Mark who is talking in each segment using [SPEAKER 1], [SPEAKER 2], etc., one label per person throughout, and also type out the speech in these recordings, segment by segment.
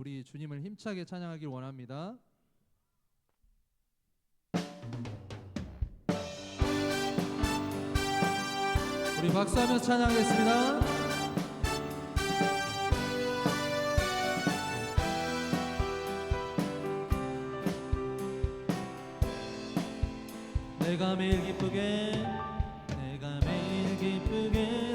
[SPEAKER 1] 우리 주님을 힘차게 찬양하길 원합니다. 우리 박수하면서 찬양하겠습니다. 내가 매일 기쁘게 내가 매일 기쁘게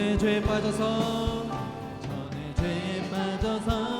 [SPEAKER 1] 전에 죄에 빠져서 전에 죄에 빠져서.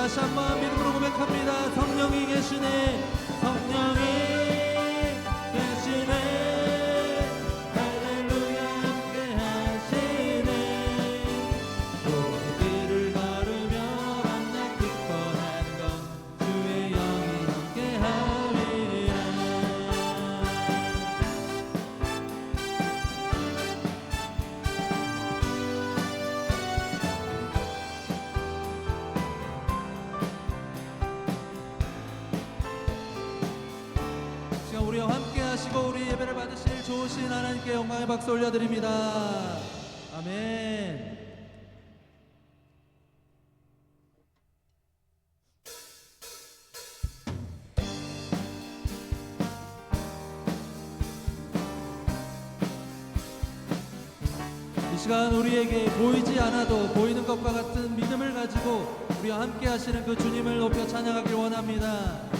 [SPEAKER 1] 다시 한번 믿음으로 고백합니다. 성령이 계시네. 성령이 계시고 우리 예배를 받으실 좋으신 하나님께 영광의 박수 올려드립니다. 아멘. 이 시간 우리에게 보이지 않아도 보이는 것과 같은 믿음을 가지고 우리와 함께 하시는 그 주님을 높여 찬양하길 원합니다.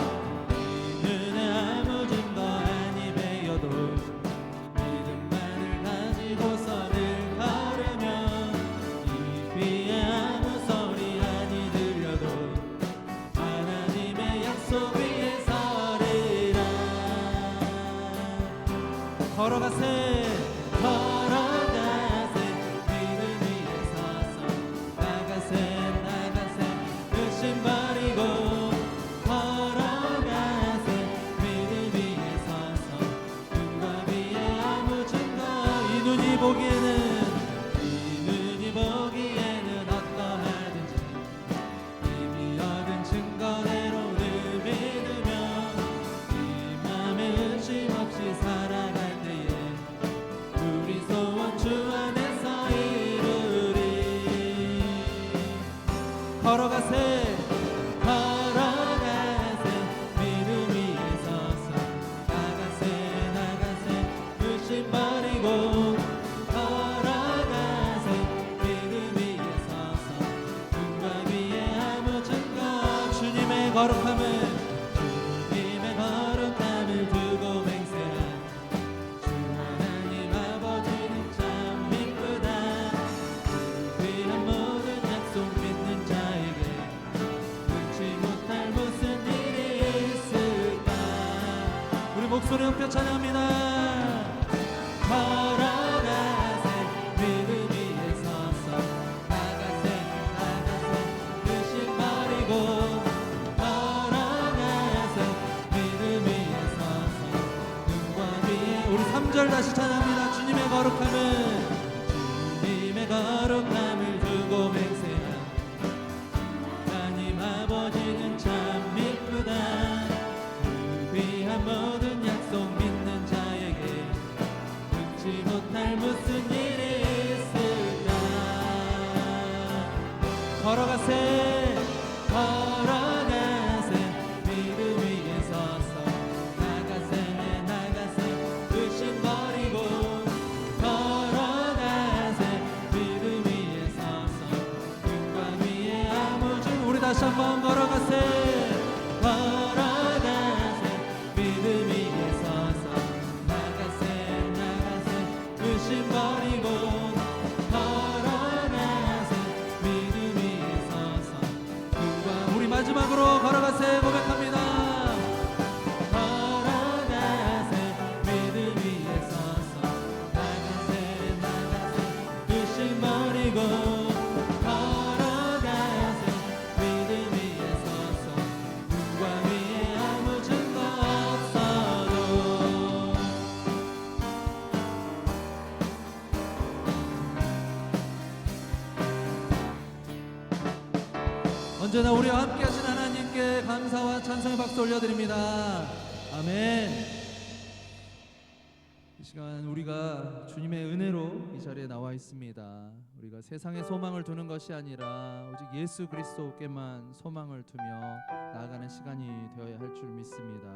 [SPEAKER 1] আছে Amen. 3절 다시 찬양합니다. 주님의 거룩함을. 주님의 거룩함을 두고 맹세한 하나님 아버지는 참 미쁘다. 위한 모든 약속 믿는 자에게 듣지 못할 무슨 일이 있을까? 걸어가세 한번 걸어가세요. 언제나 우리와 함께 하신 하나님께 감사와 찬성의 박수 올려드립니다. 아멘. 이 시간 우리가 주님의 은혜로 이 자리에 나와 있습니다. 우리가 세상에 소망을 두는 것이 아니라 오직 예수 그리스도께만 소망을 두며 나아가는 시간이 되어야 할 줄 믿습니다.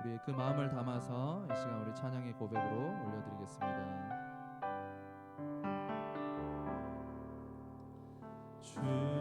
[SPEAKER 1] 우리의 그 마음을 담아서 이 시간 우리 찬양의 고백으로 올려드리겠습니다. 주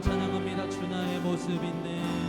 [SPEAKER 1] 찬양합니다. 주 나의 모습인데.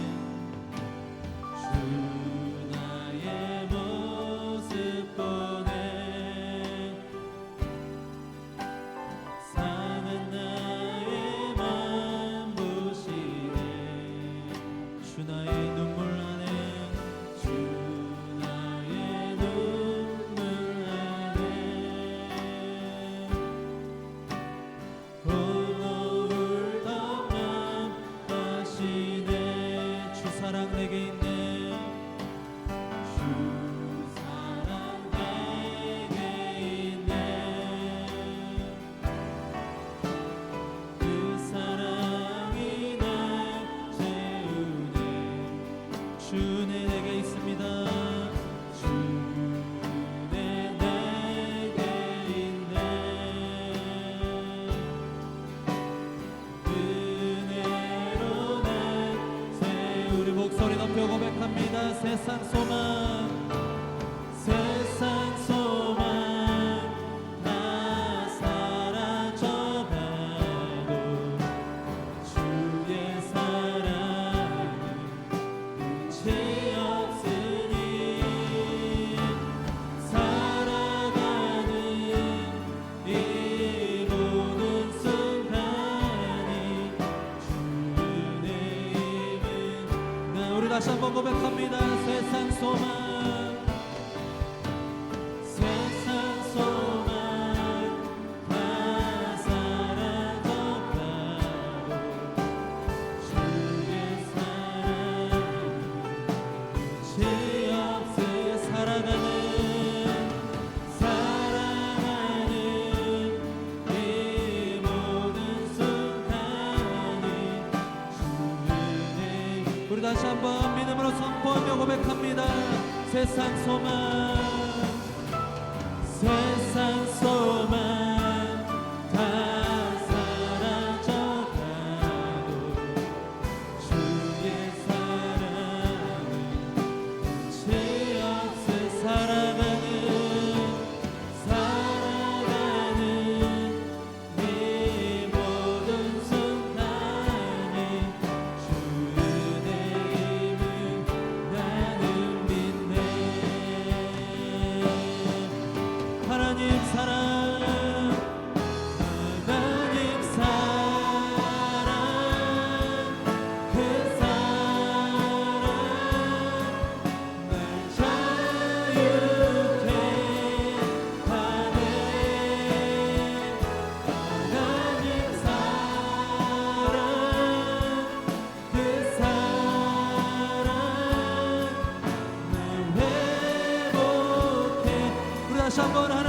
[SPEAKER 1] Nessa soma 다시 한번 믿음으로 선포하며 고백합니다. 세상 소망, 세상 소망. 한번하 나.